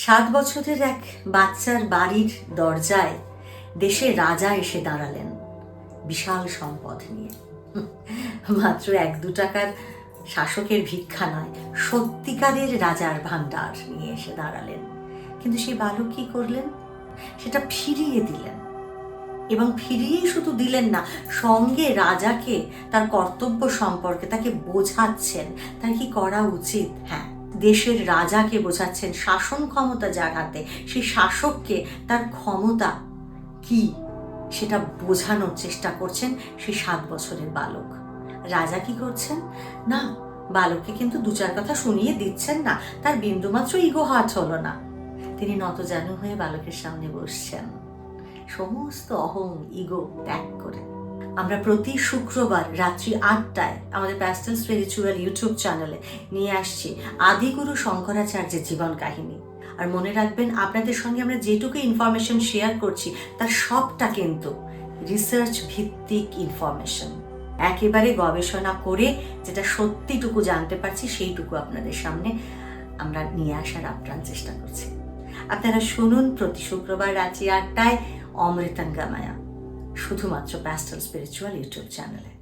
সাত বছরের এক বাচ্চার বাড়ির দরজায় দেশের রাজা এসে দাঁড়ালেন। বিশাল সম্পদ নিয়ে। মাত্র এক দু টাকার শাসকের ভিক্ষা নয়, সত্যিকারের রাজার ভাণ্ডার নিয়ে এসে দাঁড়ালেন। কিন্তু সেই বালক কি করলেন? সেটা ফিরিয়ে দিলেন। এবং ফিরিয়েই শুধু দিলেন না, সঙ্গে রাজাকে তার কর্তব্য সম্পর্কে তাকে বোঝাচ্ছেন। তার কি করা উচিত? হ্যাঁ দেশের রাজাকে বোঝাচ্ছেন, শাসন ক্ষমতা যার হাতে, সেই শাসককে তার ক্ষমতা কি সেটা বোঝানোর চেষ্টা করছেন সেই সাত বছরের বালক। রাজা কি করছেন? না, বালককে কিন্তু দু চার কথা শুনিয়ে দিচ্ছেন না, তার বিন্দুমাত্র ইগো হাট হলো না। তিনি নতজানু হয়ে বালকের সামনে বসছেন। সমস্ত অহং ইগো ত্যাগ করে। আমরা প্রতি শুক্রবার রাত্রি আটটায় আমাদের প্যাস্টেল স্পিরিচুয়াল ইউটিউব চ্যানেলে নিয়ে আসছি আদিগুরু শঙ্করাচার্যের জীবন কাহিনী। আর মনে রাখবেন, আপনাদের সঙ্গে আমরা যেটুকু ইনফরমেশন শেয়ার করছি, তার সবটা কিন্তু রিসার্চ ভিত্তিক ইনফরমেশন একেবারে গবেষণা করে যেটা সত্যিটুকু জানতে পারছি, সেইটুকু আপনাদের সামনে আমরা নিয়ে আসার আপ্রাণ চেষ্টা করছি। আপনারা শুনুন, প্রতি শুক্রবার রাত্রি আটটায় অমৃতাঙ্গামায়া। শুধুমাত্র প্যাস্টাল স্পিরিচুয়াল ইউটিউব চ্যানেলে